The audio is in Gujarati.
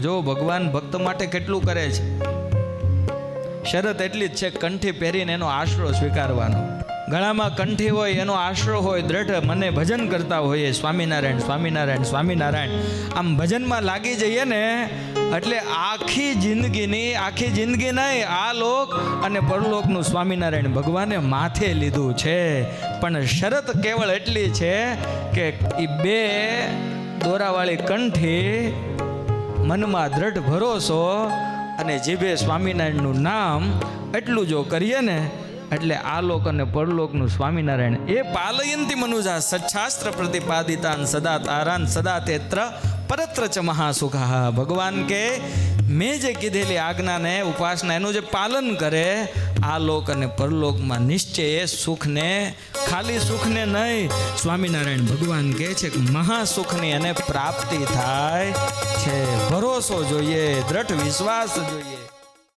જો ભગવાન ભક્ત માટે કેટલું કરે છે? શરત એટલી જ છે, કંઠી પહેરીને એનો આશરો સ્વીકારવાનો. ગળામાં કંઠી હોય, એનો આશરો હોય, દ્રઢ મને ભજન કરતા હોઈએ, સ્વામિનારાયણ સ્વામિનારાયણ સ્વામિનારાયણ. આમ ભજનમાં લાગી જઈએ ને, એટલે આખી જિંદગીની, આખી જિંદગી નહીં, આ લોક અને પરલોકનું સ્વામિનારાયણ ભગવાને માથે લીધું છે. પણ શરત કેવળ એટલી છે કે એ બે દોરાવાળી કંઠી મનમાં દ્રઢ ભરોસો અને જીભે સ્વામિનારાયણનું નામ એટલું જો કરીએ ને, એટલે આલોક અને પરલોકનું સ્વામિનારાયણ એ પાલયંતી મનુજા સચ્છાસ્ત્ર પ્રતિપાદિતાન સદા તારાન સદા તેત્ર પરત્ર ચ મહાસુખા. ભગવાન કે મેં જે કીધેલી આજ્ઞાને, ઉપાસના, એનું જે પાલન કરે આ લોક અને પરલોકમાં નિશ્ચય સુખને, ખાલી સુખને નહીં, સ્વામિનારાયણ ભગવાન કહે છે કે મહાસુખની એને પ્રાપ્તિ થાય છે. ભરોસો જોઈએ, દ્રઢ વિશ્વાસ જોઈએ.